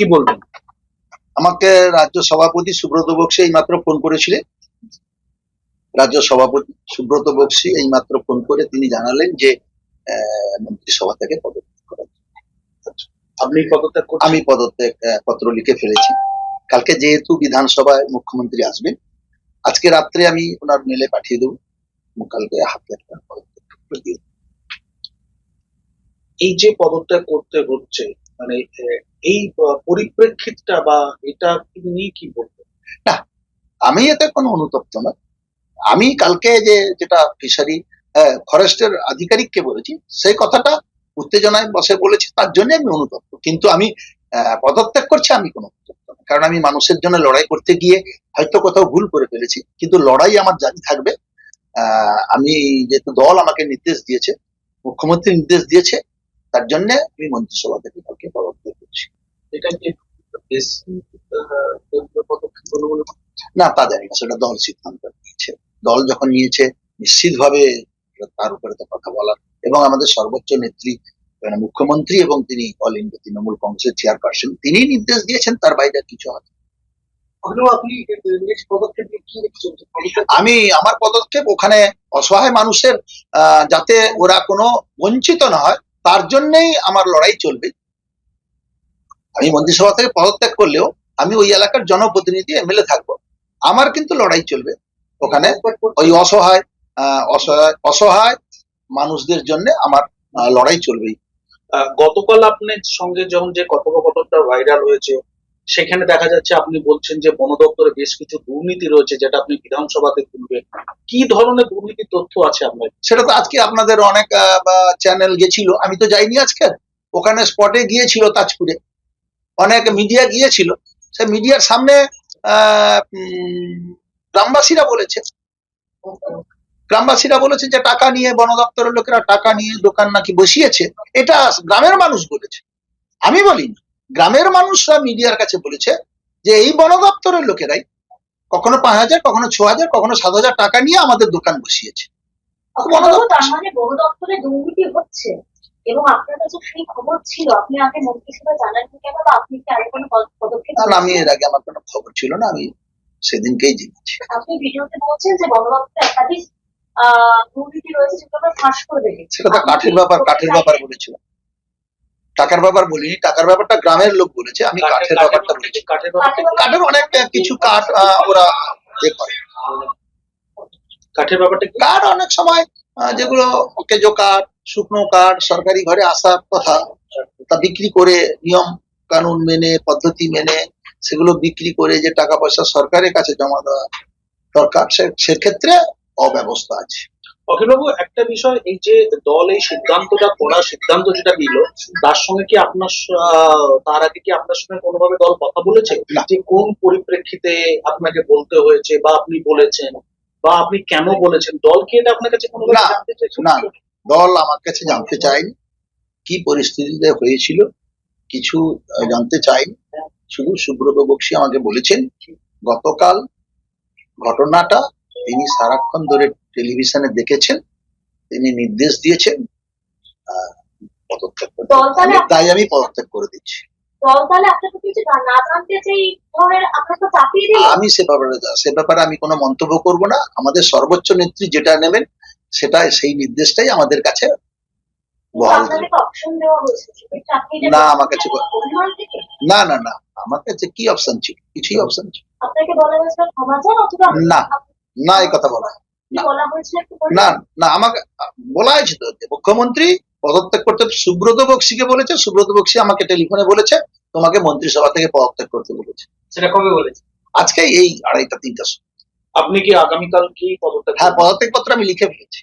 কি বলবেন? আমাকে রাজ্য সভাপতি সুব্রত বক্সি এইমাত্র ফোন করেছিলেন রাজ্য সভাপতি সুব্রত বক্সি এইমাত্র ফোন করে তিনি জানালেন যে মন্ত্রিসভা থেকে পদত্যাগ করা আপনি পদত্যাগ আমি পদত্যাগ পত্র লিখে ফেলেছি। কালকে যেহেতু বিধানসভায় মুখ্যমন্ত্রী আসবেন আজকে রাত্রে আমি ওনার মেলে পাঠিয়ে দেবো। এবং কালকে হাতে পদত্যাগ। এই যে পদত্যাগ করতে হচ্ছে মানে এই পরিপ্রেক্ষিতটা বা এটা নিয়ে কি বলবেন আমি এতে কোনো অনুতপ্ত না। আমি কালকে যে, যেটা ফিশারি ফরেস্টের আধিকারিককে বলেছি, সেই কথাটা উত্তেজনায় বসে বলেছি, তার জন্য আমি অনুতপ্ত। কিন্তু আমি পদত্যাগ করছি, আমি কোনো অনুতপ্ত না। কারণ আমি মানুষের জন্য লড়াই করতে গিয়ে হয়তো কোথাও ভুল করে ফেলেছি। কিন্তু লড়াই আমার জারি থাকবে। আমি যেহেতু দল আমাকে নির্দেশ দিয়েছে, মুখ্যমন্ত্রী নির্দেশ দিয়েছে তার জন্য আমি মন্ত্রিসভা থেকে কালকে পদত্যাগ করছি? না তা জানি না সেটা দল সিদ্ধান্ত নিয়েছে। দল যখন নিয়েছে নিশ্চিতভাবে তার উপরে তো কথা বলার। এবং আমাদের সর্বোচ্চ নেত্রী মানে মুখ্যমন্ত্রী এবং তিনি অল ইন্ডিয়া তৃণমূল কংগ্রেসের চেয়ারপারসন তিনি নির্দেশ দিয়েছেন তার বাইরে কিছু পদক্ষেপ আমি আমার পদক্ষেপ ওখানে অসহায় মানুষের আহ, যাতে ওরা কোনো বঞ্চিত না হয় তার জন্যই আমার লড়াই চলবে। আমি মন্ত্রিসভা থেকে পদত্যাগ করলেও আমি ওই এলাকার জনপ্রতিনিধি, এমএলএ থাকব। আমার কিন্তু লড়াই চলবে। ওখানে ওই অসহায় অসহায় অসহায় মানুষদের জন্য আমার লড়াই চলবেই। গতকাল আপনার সঙ্গে যখন যে কথোপকথনটা ভাইরাল হয়েছে সেখানে দেখা যাচ্ছে আপনি বলছেন যে বন দপ্তরে বেশ কিছু দুর্নীতি রয়েছে যেটা আপনি বিধানসভাতে তুলবেন। কি ধরনের দুর্নীতির তথ্য আছে আপনার? সেটা তো আজকে আপনাদের অনেক চ্যানেল গেছিল। আমি তো যাইনি আজকে। ওখানে স্পটে গিয়েছিল তাজপুরে। অনেক মিডিয়া গিয়েছিল। সে মিডিয়ার সামনে গ্রামবাসীরা বলেছে। গ্রামবাসীরা বলেছে যে টাকা নিয়ে বন দপ্তরের লোকেরা টাকা নিয়ে দোকান নাকি বসিয়েছে। এটা গ্রামের মানুষ বলেছে। আমি বলিনি। গ্রামের মানুষরা মিডিয়ার কাছে বলেছে যে এই বন দপ্তরের লোকেরাই কখনো পাঁচ হাজার কখনো ছ হাজার কখনো সাত হাজার টাকা নিয়ে আমাদের দোকান বসিয়েছে। বন অথচ দপ্তর- তার মানে বন দপ্তরে দুর্নীতি হচ্ছে। এবং আপনার কাছে সেই খবর ছিল আপনি আগে মন্ত্রিসভা জানাননি কেন বা আপনি কি আগে কোনো পদক্ষেপ আমি এর আগে আমার কোনো খবর ছিল না আমি সেদিনকেই জেনেছি। আপনি ভিডিওতে বলছেন যে একাধিক আহ, দুর্নীতি রয়েছে যেগুলো আমরা ফাঁস করে দেখেছি সেটা কাঠের ব্যাপার কাঠের ব্যাপার বলেছিলাম। টাকার ব্যাপার বলিনি টাকার ব্যাপারটা গ্রামের লোক বলেছে আমি কাঠের ব্যাপারটা বলেছি। কাঠের অনেক কিছু কাঠ আহ, ওরা এ করে। কাঠের ব্যাপারটা কাঠ অনেক সময় যেগুলো কেজো কাঠ শুকনো কাঠ সরকারি ঘরে আসার কথা তা বিক্রি করে নিয়ম কানুন মেনে পদ্ধতি মেনে সেগুলো বিক্রি করে যে টাকা পয়সা সরকারের কাছে জমা দেওয়া দরকার সে- সেক্ষেত্রে অব্যবস্থা আছে। অখিলবাবু একটা বিষয় এই যে দল এই সিদ্ধান্তটা করার সিদ্ধান্ত যেটা নিল তার সঙ্গে কি আপনার তার আগে কি আপনার সঙ্গে কোনোভাবে দল কথা বলেছে। যে কোন পরিপ্রেক্ষিতে আপনাকে বলতে হয়েছে বা আপনি বলেছেন বা আপনি কেন বলেছেন? দল কি এটা আপনার কাছে কোনোভাবে না। দল আমার কাছে জানতে চায়নি। কি পরিস্থিতিতে হয়েছিল কিছু জানতে চাইনি শুধু সুব্রত বক্সি আমাকে বলেছেন গতকাল ঘটনাটা তিনি সারাক্ষণ ধরে টেলিভিশনে দেখেছেন তিনি নির্দেশ দিয়েছেন পদত্যাগ আমি- তাই আমি পদত্যাগ করে দিচ্ছি। আমি সে ব্যাপারে সে ব্যাপারে আমি কোনো মন্তব্য করব না। আমাদের সর্বোচ্চ নেত্রী যেটা নেবেন সেটা সেই নির্দেশটাই আমাদের কাছে না, আমার কাছে না না না। আমার কাছে কি অপশন ছিল? কিছুই অপশন ছিল না। না এই কথা বলা হয়। না না আমাকে বলা হয়েছে তো মুখ্যমন্ত্রী পদত্যাগ করতে সুব্রত বক্সিকে বলেছে সুব্রত বক্সি আমাকে টেলিফোনে বলেছে তোমাকে মন্ত্রিসভা থেকে পদত্যাগ করতে বলেছে সেটা কবে বলেছে আজকে এই আড়াইটা তিনটা সময়। আপনি কি আগামীকাল কি পদত্যাগ হ্যাঁ? পদত্যাগ পত্র আমি লিখে ফেলেছি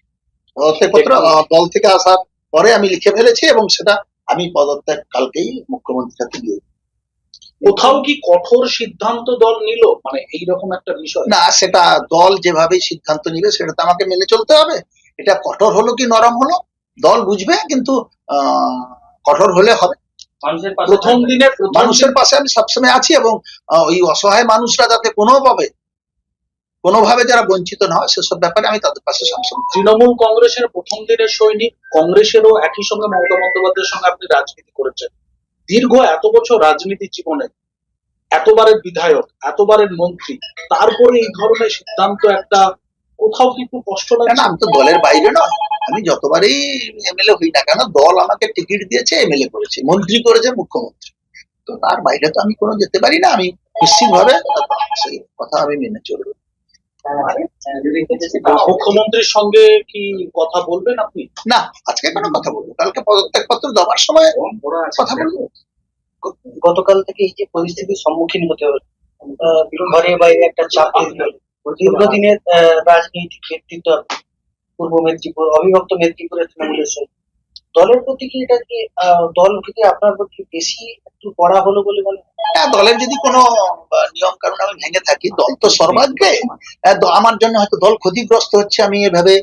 পদত্যাগ পত্র আহ, দল থেকে আসার পরে আমি লিখে ফেলেছি এবং সেটা আমি পদত্যাগ কালকেই মুখ্যমন্ত্রীর কাছে দিয়ে দেব। কোথাও কি কঠোর সিদ্ধান্ত দল নিল? মানে এইরকম একটা বিষয়। না সেটা দল যেভাবে সিদ্ধান্ত নিবে সেটা তো আমাকে মেনে চলতে হবে। এটা কঠোর হলো কি নরম হলো? দল বুঝবে কিন্তু আহ, কঠোর হলে হবে। মানুষের প্রথম দিনে মানুষের পাশে আমি সবসময় আছি এবং ওই অসহায় মানুষরা যাতে কোনোভাবে কোনোভাবে যারা বঞ্চিত না হয় সেসব ব্যাপারে আমি তাদের পাশে সবসময় তৃণমূল কংগ্রেসের প্রথম দিনের সৈনিক কংগ্রেসেরও একই সঙ্গে মমতা বন্দ্যোপাধ্যায়ের সঙ্গে আপনি রাজনীতি করেছেন। দীর্ঘ এত বছর রাজনীতি জীবনে এতবারের বিধায়ক, এতবারের মন্ত্রী, তারপরে এই ধরনের সিদ্ধান্ত একটা কোথাও কিন্তু কষ্ট লাগে না আমি তো দলের বাইরে নয়। আমি যতবারই এমএলএ হই না কেন, দল আমাকে টিকিট দিয়েছে, এমএলএ করেছে, মন্ত্রী করেছে, মুখ্যমন্ত্রী। তো তার বাইরে তো আমি কোনো যেতে পারি না। আমি নিশ্চিত ভাবে সেই কথা আমি মেনে চলবো। মুখ্যমন্ত্রীর সঙ্গে কি কথা বলবেন আপনি? না আজকে কোনো কথা বলব কালকে পদত্যাগ পত্র দেওয়ার সময় কথা বলব। গতকাল থেকে এই যে পরিস্থিতির সম্মুখীন হতে হলো আহ, ঘরে বাইরে একটা চাপ তৈরি দীর্ঘদিনের আহ, রাজনৈতিক ব্যক্তিত্ব পূর্ব মেদিনীপুর অবিভক্ত মেদিনীপুরের তৃণমূলের সঙ্গে। দলের প্রতি কি এটা কি আহ, দল থেকে আপনার প্রতি বেশি একটু করা হলো বলে মনে হয়? হ্যাঁ দলের যদি কোনো নিয়ম কারণ আমি ভেঙে থাকি দল তো সর্বাগ্রে আমার জন্য হয়তো দল ক্ষতিগ্রস্ত হচ্ছে আমি এভাবে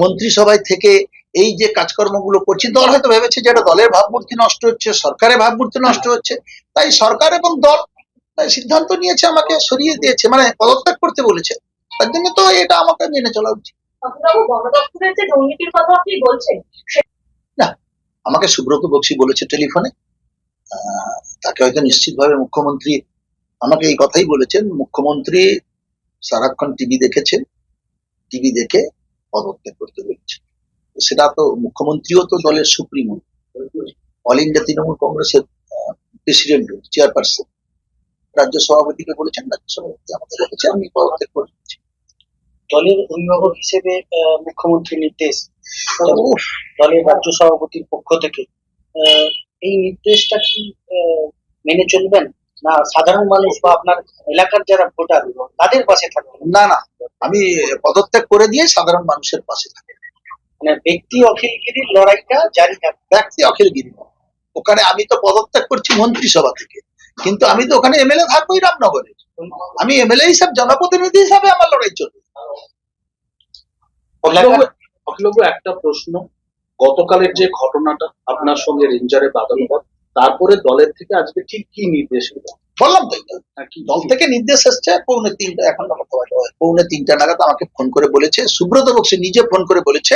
মন্ত্রিসভায় থেকে এই যে কাজকর্মগুলো করছি দল হয়তো ভেবেছে যে এটা দলের ভাবমূর্তি নষ্ট হচ্ছে সরকারের ভাবমূর্তি নষ্ট হচ্ছে তাই সরকার এবং দল তাই সিদ্ধান্ত নিয়েছে আমাকে সরিয়ে দিয়েছে মানে পদত্যাগ করতে বলেছে তার জন্য তো এটা আমাকে মেনে চলা উচিত যে দুর্নীতির কথা আপনি বলছেন আমাকে সুব্রত বক্সি বলেছে টেলিফোনে। তাকে হয়তো নিশ্চিতভাবে মুখ্যমন্ত্রী আমাকে এই কথাই বলেছেন মুখ্যমন্ত্রী সারাক্ষণ টিভি দেখেছেন টিভি দেখে পদত্যাগ করতে বলেছে সেটা তো মুখ্যমন্ত্রীও তো দলের সুপ্রিমো। অল ইন্ডিয়া তৃণমূল কংগ্রেসের প্রেসিডেন্ট চেয়ারপারসন রাজ্য সভাপতিকে বলেছেন রাজ্য সভাপতি আমাদের বলেছে আমি পদত্যাগ করছি দলের অভিভাবক হিসেবে আহ, মুখ্যমন্ত্রীর নির্দেশ দলের রাজ্য সভাপতির পক্ষ থেকে এই নির্দেশটা কি মেনে চলবেন? না সাধারণ মানুষ বা আপনার এলাকার যারা ভোটার তাদের পাশে থাকবেন? না না আমি পদত্যাগ করে দিয়ে সাধারণ মানুষের পাশে থাকি। মানে ব্যক্তি অখিলগিরির লড়াইটা জারি থাকবে ব্যক্তি অখিলগিরি ওখানে আমি তো পদত্যাগ করছি মন্ত্রিসভা থেকে। কিন্তু আমি তো ওখানে এমএলএ থাকবোই রামনগরে। আমি এমএলএ হিসাবে জনপ্রতিনিধি হিসাবে আমার লড়াই চলবে। অখিলবাবু একটা প্রশ্ন। গতকালের যে ঘটনাটা আপনার সঙ্গে রেঞ্জারে বাদানো পর তারপরে দলের থেকে আজকে ঠিক কি নির্দেশ বললাম তো হ্যাঁ, দল থেকে নির্দেশ এসছে পৌনে তিনটা এখন পৌনে তিনটা নাগাদ আমাকে ফোন করে বলেছে সুব্রত বক্সি নিজে ফোন করে বলেছে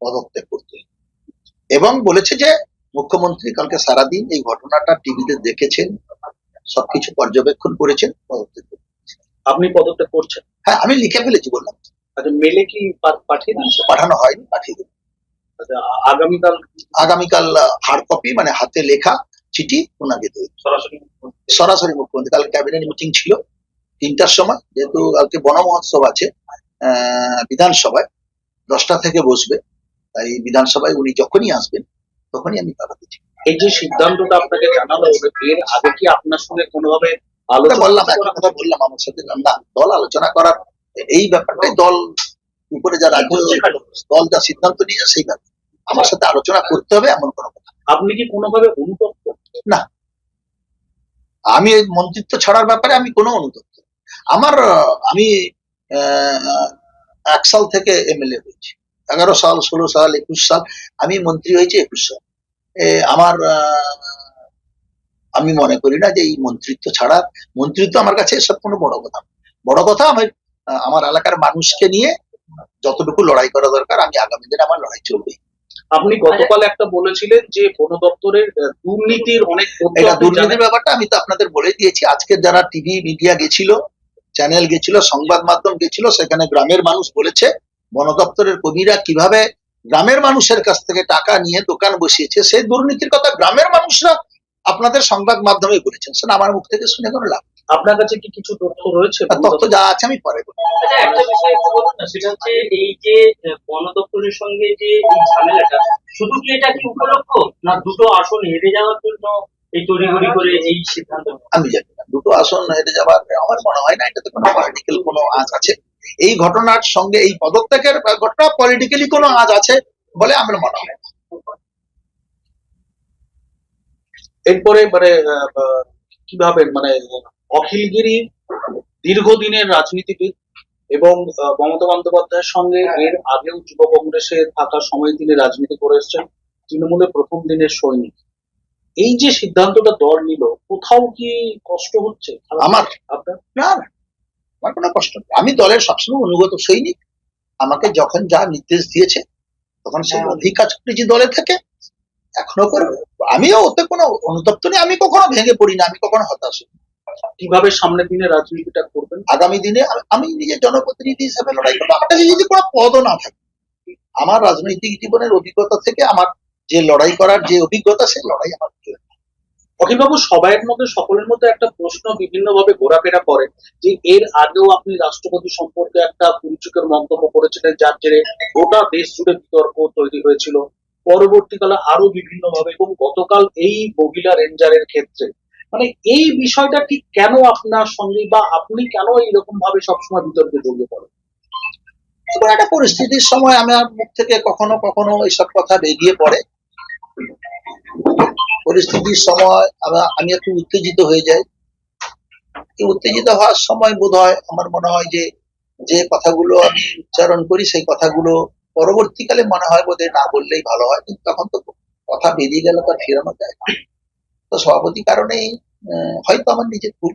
পদত্যাগ করতে। এবং বলেছে যে মুখ্যমন্ত্রী কালকে সারাদিন এই ঘটনাটা টিভিতে দেখেছেন সবকিছু পর্যবেক্ষণ করেছেন পদত্যাগ করতে। আপনি পদত্যাগ করছেন? হ্যাঁ আমি লিখে ফেলেছি বললাম। আচ্ছা মেলে কি পাঠিয়ে দিয়েছে? পাঠানো হয়নি পাঠিয়ে দেবো আচ্ছা, আগামীকাল আগামীকাল হার্ড কপি মানে হাতে লেখা চিঠি ওনাকে দেবে সরাসরি সরাসরি মুখ্যমন্ত্রী। কাল ক্যাবিনেট মিটিং ছিল তিনটার সময় যেহেতু কালকে বন মহোৎসব আছে আহ, বিধানসভায় দশটা থেকে বসবে। তাই বিধানসভায় উনি যখনই আসবেন তখনই আমি পাঠাতে চাই। এই যে সিদ্ধান্তটা আপনাকে জানালো এর আগে কি আপনার সঙ্গে কোনোভাবে আলোচনা বললাম একটা কথা বললাম আমার সাথে। না দল আলোচনা করার এই ব্যাপারটাই দল উপরে যা রাজ্য দল যা সিদ্ধান্ত নিয়েছে সেই ব্যাপার। আমার সাথে আলোচনা করতে হবে এমন কোনো কথা আপনি কি কোনোভাবে অনুতপ্ত? না। আমি এই মন্ত্রিত্ব ছাড়ার ব্যাপারে আমি কোনো অনুতপ্ত আমার আমি এক সাল থেকে এমএলএ হয়েছি। এগারো সাল ষোলো সাল একুশ সাল আমি মন্ত্রী হয়েছি একুশ সাল। এ, আমার আমি মনে করি না যে এই মন্ত্রিত্ব ছাড়া মন্ত্রিত্ব আমার কাছে এসব কোনো বড় কথা বড় কথা আমার আমার এলাকার মানুষকে নিয়ে যতটুকু লড়াই করা দরকার আমি আগামী দিনে আমার লড়াই চলবে। আপনি গতকাল একটা বলেছিলেন যে বন দপ্তরের দুর্নীতির অনেক এটা দুর্নীতির ব্যাপারটা আমি তো আপনাদের বলে দিয়েছি। আজকে যারা টিভি মিডিয়া গেছিল চ্যানেল গেছিল সংবাদ মাধ্যম গেছিল সেখানে গ্রামের মানুষ বলেছে বন দপ্তরের কর্মীরা কীভাবে গ্রামের মানুষের কাছ থেকে টাকা নিয়ে দোকান বসিয়েছে সেই দুর্নীতির কথা গ্রামের মানুষরা আপনাদের সংবাদ মাধ্যমে বলেছেন। সেটা আমার মুখ থেকে শুনে কোনো লাভ। আপনার কাছে কি কিছু তথ্য রয়েছে তথ্য যা আছে আমি পরে বলব। আচ্ছা একটা বিষয় একটু বলুন না সেটা হচ্ছে এই যে বন দপ্তরের সঙ্গে যে ঝামেলাটা শুধু কি এটা কি উপলক্ষ না দুটো আসন হেরে যাওয়ার জন্য এই তড়িঘড়ি করে এই সিদ্ধান্ত আমি জানি না দুটো আসন হেরে যাবার আমার মনে হয় না এটাতে কোনো পলিটিক্যাল কোনো আজ আছে এই ঘটনার সঙ্গে এই পদত্যাগের ঘটনা পলিটিক্যালি কোনো আজ আছে বলে আমার মনে হয় না। এরপরে মানে আহ, কীভাবে মানে অখিলগিরি দীর্ঘদিনের রাজনীতিবিদ এবং মমতা বন্দ্যোপাধ্যায়ের সঙ্গে এর আগেও যুব কংগ্রেসে থাকার সময় তিনি রাজনীতি করে এসেছেন তৃণমূলের প্রথম দিনের সৈনিক। এই যে সিদ্ধান্তটা দল নিল কোথাও কি কষ্ট হচ্ছে? আমার? আপনার? না না আমার কোনো কষ্ট নেই। আমি দলের সবসময় অনুগত সৈনিক। আমাকে যখন যা নির্দেশ দিয়েছে তখন সে অধিক কাজ করেছি দলে থেকে এখনও করব। আমিও ওতে কোনো অনুতপ্ত নেই আমি কখনো ভেঙে পড়ি না আমি কখনো হতাশ হই। কীভাবে সামনের দিনে রাজনীতিটা করবেন? আগামী দিনে আমি- নিজের জনপ্রতিনিধি হিসেবে লড়াই করব। আমার কাছে যদি কোনো পদও না থাকে আমার রাজনৈতিক জীবনের অভিজ্ঞতা থেকে আমার যে লড়াই করার যে অভিজ্ঞতা সেই লড়াই আমার। অখিলবাবু সবাইয়ের মধ্যে সকলের মধ্যে একটা প্রশ্ন বিভিন্ন ভাবে ঘোরাফেরা করে যে এর আগেও আপনি রাষ্ট্রপতি সম্পর্কে একটা কুরুচিকর মন্তব্য করেছিলেন যার জেরে গোটা দেশ জুড়ে বিতর্ক তৈরি হয়েছিল। পরবর্তীকালে আরও বিভিন্ন ভাবে এবং গতকাল এই মহিলা রেঞ্জারের ক্ষেত্রে মানে এই বিষয়টা ঠিক কেন আপনার সঙ্গে বা আপনি কেন এইরকম ভাবে সবসময় বিতর্কে জড়িয়ে পড়েন? একটা পরিস্থিতির সময় আমার মুখ থেকে কখনো কখনো এইসব কথা বেরিয়ে পড়ে। পরিস্থিতির সময় আমি একটু উত্তেজিত হয়ে যাই। এই উত্তেজিত হওয়ার সময় বোধ হয় আমার মনে হয় যে যে কথাগুলো আমি উচ্চারণ করি, সেই কথাগুলো পরবর্তীকালে মনে হয় বোধহয় না বললেই ভালো হয়। কিন্তু তখন তো কথা বেরিয়ে গেলে তো ফেরানো যায় তো সভাপতি কারণেই হয়তো আমার নিজের ভুল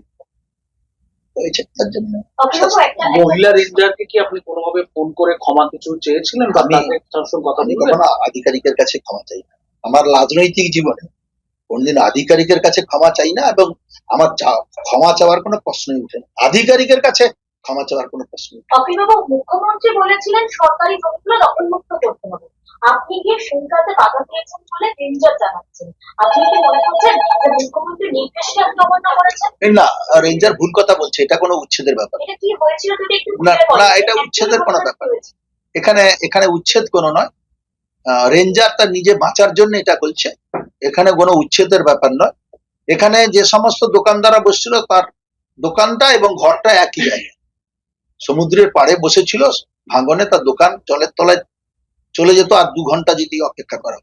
হয়েছে তার জন্য। মহিলা রেঞ্জারকে কি আপনি কোনোভাবে ফোন করে ক্ষমা কিছু চেয়েছিলেন? বা কথা কখনো আধিকারিকের কাছে ক্ষমা চাই না। আমার রাজনৈতিক জীবনে কোনদিন আধিকারিকের কাছে ক্ষমা চাই না এবং আমার চা- ক্ষমা চাওয়ার কোনো প্রশ্নই উঠে না। আধিকারিকের কাছে ক্ষমা চাওয়ার কোনো প্রশ্ন মুখ্যমন্ত্রী বলেছিলেন সরকারি জমিগুলো দখলমুক্ত করতে হবে। আপনি গিয়ে সেই কাজে বাধা দিয়েছেন বলে ডেঞ্জার জানাচ্ছেন। আপনি কি মনে করছেন যে মুখ্যমন্ত্রী নির্দেশকে আপনি করেছেন? না রেঞ্জার ভুল কথা বলছে এটা কোনো উচ্ছেদের ব্যাপার। এটা কি হয়েছিল যদি একটু না, না, এটা উচ্ছেদের কোনো ব্যাপার। এখানে এখানে উচ্ছেদ কোনো নয়। রেঞ্জার তার নিজে বাঁচার জন্য এটা করছে এখানে কোনো উচ্ছেদের ব্যাপার নয়। এখানে যে সমস্ত দোকানদাররা বসছিল তার দোকানটা এবং ঘরটা একই জায়গায়। সমুদ্রের পাড়ে বসেছিল ভাঙনে তার দোকান জলের তলায় চলে যেত আর দু ঘণ্টা যদি অপেক্ষা করা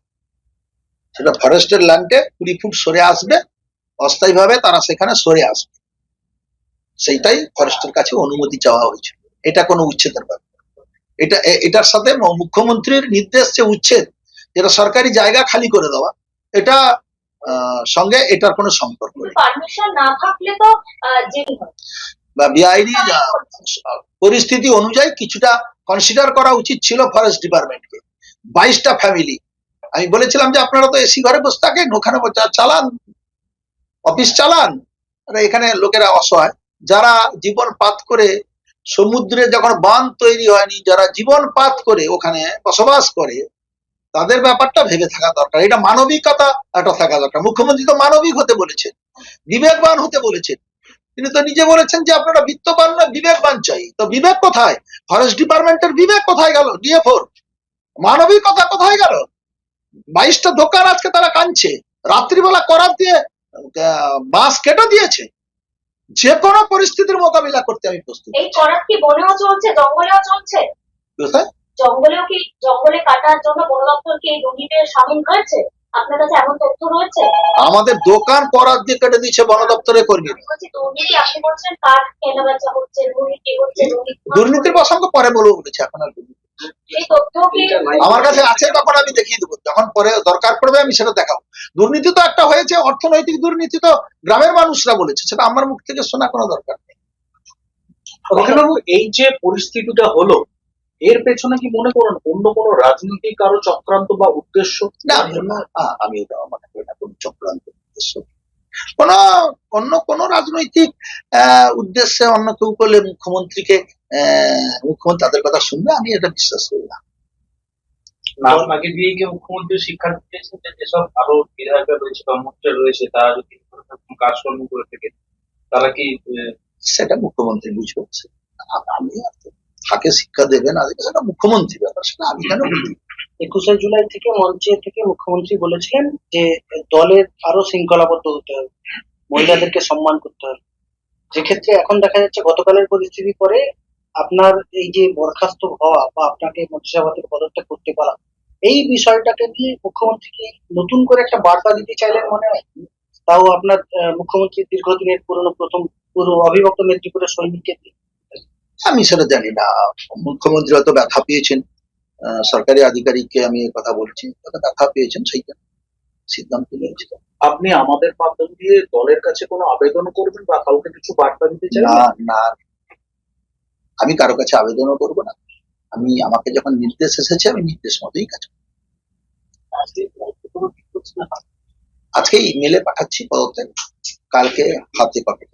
সেটা ফরেস্টের ল্যান্ডে কুড়ি ফুট সরে আসবে অস্থায়ীভাবে তারা সেখানে সরে আসবে। সেইটাই ফরেস্টের কাছে অনুমতি চাওয়া হয়েছিল। এটা কোনো উচ্ছেদের ব্যাপার এটা এটার সাথে মুখ্যমন্ত্রীর নির্দেশ যে উচ্ছেদ যেটা সরকারি জায়গা খালি করে দেওয়া এটা আহ, সঙ্গে এটার কোনো সম্পর্ক নেই। পরিস্থিতি অনুযায়ী কিছুটা কনসিডার করা উচিত ছিল ফরেস্ট ডিপার্টমেন্টকে বাইশটা ফ্যামিলি আমি বলেছিলাম যে, আপনারা তো এসি ঘরে বসে থাকেন, ওখানে চালান, অফিস চালান। এখানে লোকেরা অসহায়। যারা জীবন পাত করে সমুদ্রে যখন বাঁধ তৈরি হয়নি, যারা জীবন পাত করে ওখানে বসবাস করে, তাদের ব্যাপারটা ভেবে থাকা দরকার। এটা মানবিকতা একটা থাকা দরকার। মুখ্যমন্ত্রী তো মানবিক হতে বলেছেন, বিবেকবান হতে বলেছেন। তিনি তো নিজে বলেছেন যে, আপনারা বিত্তবান না বিবেকবান চাই। তো বিবেক কোথায়? ফরেস্ট ডিপার্টমেন্টের বিবেক কোথায় গেল? ডিএফওর মানবিকতা কোথায় গেল? বাইশটা দোকান আজকে তারা কাঁদছে। রাত্রিবেলা করার দিয়ে বাঁশ কেটে দিয়েছে। যে কোনো পরিস্থিতির মোকাবিলা করতে আমি প্রস্তুত এই করাত কি বনেও চলছে জঙ্গলেও চলছে? জঙ্গলেও কি জঙ্গলে কাটার জন্য বন দপ্তর কি এই দুর্নীতিতে সামিল হয়েছে? আপনার কাছে এমন তথ্য রয়েছে? আমাদের দোকান করার দিয়ে কেটে দিচ্ছে বন দপ্তরের কর্মী দুর্নীতি আপনি বলছেন কাঠ কেনা বেচা হচ্ছে দুর্নীতি হচ্ছে দুর্নীতি দুর্নীতির প্রসঙ্গ পরে বলব বলেছে এখন আর দুর্নীতি। আমার কাছে আছে তখন আমি দেখিয়ে দেবো। যখন পরে দরকার পড়বে আমি সেটা দেখাবো। দুর্নীতি তো একটা হয়েছে অর্থনৈতিক দুর্নীতি তো গ্রামের মানুষরা বলেছে সেটা আমার মুখ থেকে শোনা কোনো দরকার নেই। এই যে পরিস্থিতিটা হলো এর পেছনে কি মনে করেন অন্য কোনো রাজনৈতিক কারও চক্রান্ত বা উদ্দেশ্য? না আমি না- আমি এটা মনে করি না কোনো চক্রান্ত উদ্দেশ্য কোন অন্য কোন রাজনৈতিক আহ, উদ্দেশ্যে অন্য কেউ করলে মুখ্যমন্ত্রীকে মুখ্যমন্ত্রী তাদের কথা শুনবে আমি এটা বিশ্বাস করি না। আগে দিয়ে মুখ্যমন্ত্রী শিক্ষা দিয়েছেন যে যেসব আরও বিধায়করা রয়েছে বা মন্ত্রী রয়েছে তারা যদি কাজকর্ম করে থাকে তারা কি সেটা মুখ্যমন্ত্রী আমি শিক্ষা দেবে না দেবে সেটা মুখ্যমন্ত্রী ব্যাপার সেটা আমি কেন বলি? একুশে জুলাই থেকে মঞ্চে থেকে মুখ্যমন্ত্রী বলেছিলেন যে দলের আরও শৃঙ্খলাবদ্ধ হতে হবে মহিলাদেরকে সম্মান করতে হবে। যেক্ষেত্রে এখন দেখা যাচ্ছে গতকালের পরিস্থিতি পরে আপনার এই যে বরখাস্ত হওয়া বা আপনাকে মন্ত্রিসভা থেকে পদত্যাগ করতে পারা এই বিষয়টাকে নিয়ে মুখ্যমন্ত্রী কি নতুন করে একটা বার্তা দিতে চাইলেন মনে হয়? তাও আপনার মুখ্যমন্ত্রী দীর্ঘদিনের পুরনো প্রথম পুরো অবিভক্ত মেদিনীপুরের সৈনিককে। আমি সেটা জানি না। মুখ্যমন্ত্রী হয়তো ব্যথা পেয়েছেন। সরকারি আধিকারিককে আমি কথা বলছি। ব্যথা পেয়েছেন সেইটা সিদ্ধান্ত নিয়েছে। আপনি আমাদের মাধ্যম দিয়ে দলের কাছে কোনো আবেদন করবেন বা কাউকে কিছু বার্তা দিতে চান না না আমি কারও কাছে আবেদনও করব না। আমি, আমাকে যখন নির্দেশ এসেছে, আমি নির্দেশ মতোই কাজ আজকে ইমেলে পাঠাচ্ছি পদত্যাগ কালকে হাতে কপি